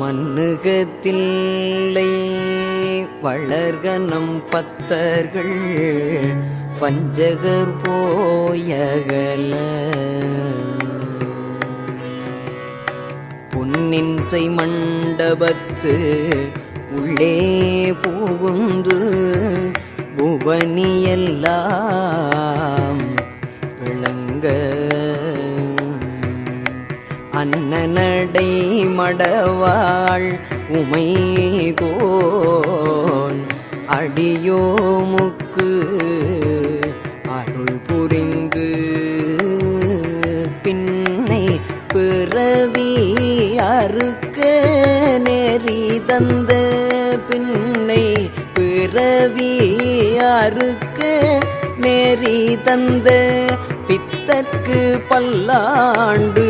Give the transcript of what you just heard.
மண்ணுகத்தில்லை வளர்கனம் பத்தர்கள் வஞ்சகர் போயகல. பொன்னின்சை மண்டபத்து உள்ளே புகுந்து புவனியெல்லாம் விளங்க அன்னநடை மடவாள் உமைகோன் அடியோமுக்கு அருள் புரிந்து பின்னை பிறவி அறுக்க நெறி தந்த பின்னை பிறவி அறுக்க நெறி தந்த பித்தற்கு பல்லாண்டு